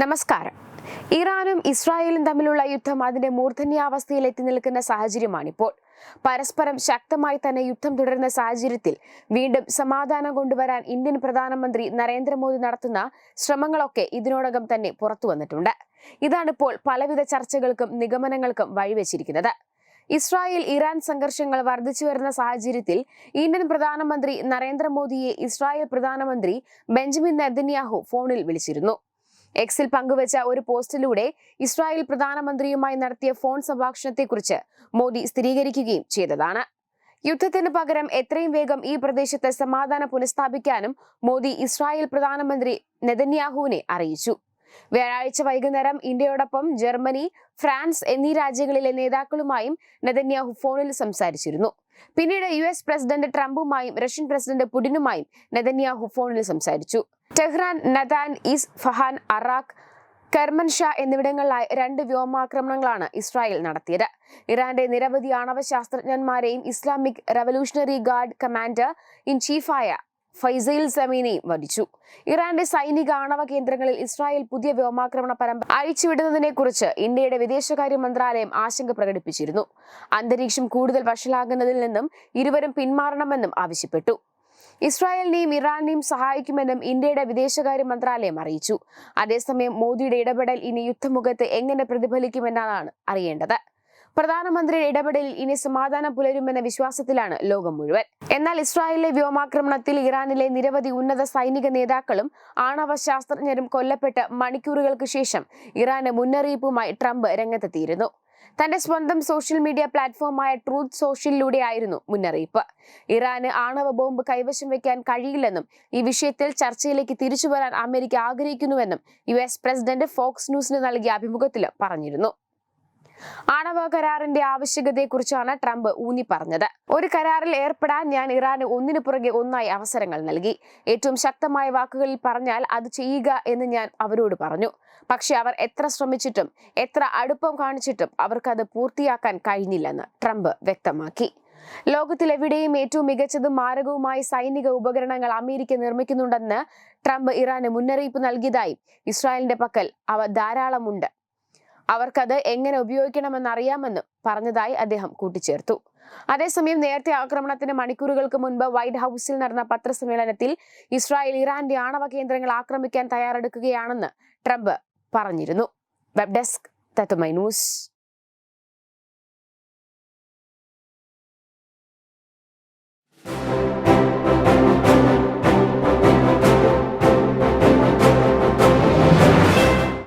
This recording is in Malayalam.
നമസ്കാരം. ഇറാനും ഇസ്രായേലും തമ്മിലുള്ള യുദ്ധം അതിന്റെ മൂർധന്യാവസ്ഥയിൽ എത്തി നിൽക്കുന്ന സാഹചര്യമാണിപ്പോൾ. പരസ്പരം ശക്തമായി തന്നെ യുദ്ധം തുടരുന്ന സാഹചര്യത്തിൽ വീണ്ടും സമാധാനം കൊണ്ടുവരാൻ ഇന്ത്യൻ പ്രധാനമന്ത്രി നരേന്ദ്രമോദി നടത്തുന്ന ശ്രമങ്ങളൊക്കെ ഇതിനോടകം തന്നെ പുറത്തു വന്നിട്ടുണ്ട്. ഇതാണിപ്പോൾ പലവിധ ചർച്ചകൾക്കും നിഗമനങ്ങൾക്കും വഴിവെച്ചിരിക്കുന്നത്. ഇസ്രായേൽ ഇറാൻ സംഘർഷങ്ങൾ വർദ്ധിച്ചു വരുന്ന സാഹചര്യത്തിൽ ഇന്ത്യൻ പ്രധാനമന്ത്രി നരേന്ദ്രമോദിയെ ഇസ്രായേൽ പ്രധാനമന്ത്രി ബെഞ്ചമിൻ നെതന്യാഹു ഫോണിൽ വിളിച്ചിരുന്നു. എക്സിൽ പങ്കുവച്ച ഒരു പോസ്റ്റിലൂടെ ഇസ്രായേൽ പ്രധാനമന്ത്രിയുമായി നടത്തിയ ഫോൺ സംഭാഷണത്തെക്കുറിച്ച് മോദി സ്ഥിരീകരിക്കുകയും ചെയ്തതാണ്. യുദ്ധത്തിന് പകരം എത്രയും വേഗം ഈ പ്രദേശത്ത് സമാധാനം പുനഃസ്ഥാപിക്കാനും മോദി ഇസ്രായേൽ പ്രധാനമന്ത്രി നെതന്യാഹുവിനെ അറിയിച്ചു. വ്യാഴാഴ്ച വൈകുന്നേരം ഇന്ത്യയോടൊപ്പം ജർമ്മനി ഫ്രാൻസ് എന്നീ രാജ്യങ്ങളിലെ നേതാക്കളുമായും നെതന്യാഹു ഫോണിൽ സംസാരിച്ചിരുന്നു. പിന്നീട് യു എസ് പ്രസിഡന്റ് ട്രംപുമായും റഷ്യൻ പ്രസിഡന്റ് പുടിനുമായും നെതന്യാഹു ഫോണിൽ സംസാരിച്ചു. Tehran Natanz Isfahan Arak Kermanshah എന്നിവിടങ്ങളിലായി രണ്ട് വ്യോമാക്രമണങ്ങളാണ് ഇസ്രായേൽ നടത്തിയത്. ഇറാന്റെ നിരവധി ആണവ ശാസ്ത്രജ്ഞന്മാരെയും Islamic revolutionary guard commander in ചീഫായ ഫൈസൈൽ സമീനെയും വധിച്ചു. ഇറാന്റെ സൈനിക ആണവ കേന്ദ്രങ്ങളിൽ ഇസ്രായേൽ പുതിയ വ്യോമാക്രമണ പരമ്പര അഴിച്ചുവിടുന്നതിനെ കുറിച്ച് ഇന്ത്യയുടെ വിദേശകാര്യ മന്ത്രാലയം ആശങ്ക പ്രകടിപ്പിച്ചിരുന്നു. അന്തരീക്ഷം കൂടുതൽ വഷളാകുന്നതിൽ നിന്നും ഇരുവരും പിന്മാറണമെന്നും ആവശ്യപ്പെട്ടു. ഇസ്രായേലിനെയും ഇറാനെയും സഹായിക്കുമെന്നും ഇന്ത്യയുടെ വിദേശകാര്യ മന്ത്രാലയം അറിയിച്ചു. അതേസമയം മോദിയുടെ ഇടപെടൽ ഇനി യുദ്ധമുഖത്ത് എങ്ങനെ പ്രതിഫലിക്കുമെന്നതാണ് അറിയേണ്ടത്. പ്രധാനമന്ത്രിയുടെ ഇടപെടലിൽ ഇനി സമാധാനം പുലരുമെന്ന വിശ്വാസത്തിലാണ് ലോകം മുഴുവൻ. എന്നാൽ ഇസ്രായേലിലെ വ്യോമാക്രമണത്തിൽ ഇറാനിലെ നിരവധി ഉന്നത സൈനിക നേതാക്കളും ആണവ ശാസ്ത്രജ്ഞരും കൊല്ലപ്പെട്ട് മണിക്കൂറുകൾക്ക് ശേഷം ഇറാന് മുന്നറിയിപ്പുമായി ട്രംപ് രംഗത്തെത്തിയിരുന്നു. തന്റെ സ്വന്തം സോഷ്യൽ മീഡിയ പ്ലാറ്റ്ഫോമായ ട്രൂത്ത് സോഷ്യലിലൂടെയായിരുന്നു മുന്നറിയിപ്പ്. ഇറാന് ആണവ ബോംബ് കൈവശം വെക്കാൻ കഴിയില്ലെന്നും ഈ വിഷയത്തിൽ ചർച്ചയിലേക്ക് തിരിച്ചു വരാൻ അമേരിക്ക ആഗ്രഹിക്കുന്നുവെന്നും യു എസ് പ്രസിഡന്റ് ഫോക്സ് ന്യൂസിന് നൽകിയ അഭിമുഖത്തിൽ പറഞ്ഞിരുന്നു. ആണവ കരാറിന്റെ ആവശ്യകതയെക്കുറിച്ചാണ് ട്രംപ് ഊന്നി പറഞ്ഞത് ഒരു കരാറിൽ ഏർപ്പെടാൻ ഞാൻ ഇറാന് ഒന്നിനു പുറകെ ഒന്നായി അവസരങ്ങൾ നൽകി. ഏറ്റവും ശക്തമായ വാക്കുകളിൽ പറഞ്ഞാൽ അത് ചെയ്യുക എന്ന് ഞാൻ അവരോട് പറഞ്ഞു. പക്ഷെ അവർ എത്ര ശ്രമിച്ചിട്ടും എത്ര അടുപ്പം കാണിച്ചിട്ടും അവർക്കത് പൂർത്തിയാക്കാൻ കഴിഞ്ഞില്ലെന്ന് ട്രംപ് വ്യക്തമാക്കി. ലോകത്തിലെവിടെയും ഏറ്റവും മികച്ചതും മാരകവുമായ സൈനിക ഉപകരണങ്ങൾ അമേരിക്ക നിർമ്മിക്കുന്നുണ്ടെന്ന് ട്രംപ് ഇറാന് മുന്നറിയിപ്പ് നൽകിയതായി ഇസ്രായേലിന്റെ പക്കൽ അവ ധാരാളമുണ്ട്. അവർക്കത് എങ്ങനെ ഉപയോഗിക്കണമെന്ന് അറിയാമെന്ന് പറഞ്ഞതായി അദ്ദേഹം കൂട്ടിച്ചേർത്തു. അതേസമയം നേരത്തെ ആക്രമണത്തിന് മണിക്കൂറുകൾക്ക് മുൻപ് വൈറ്റ് ഹൗസിൽ നടന്ന പത്രസമ്മേളനത്തിൽ ഇസ്രായേൽ ഇറാന്റെ ആണവ കേന്ദ്രങ്ങൾ ആക്രമിക്കാൻ തയ്യാറെടുക്കുകയാണെന്ന് ട്രംപ് പറഞ്ഞിരുന്നു. വെബ് ഡെസ്ക് തത്തുമൈ ന്യൂസ്.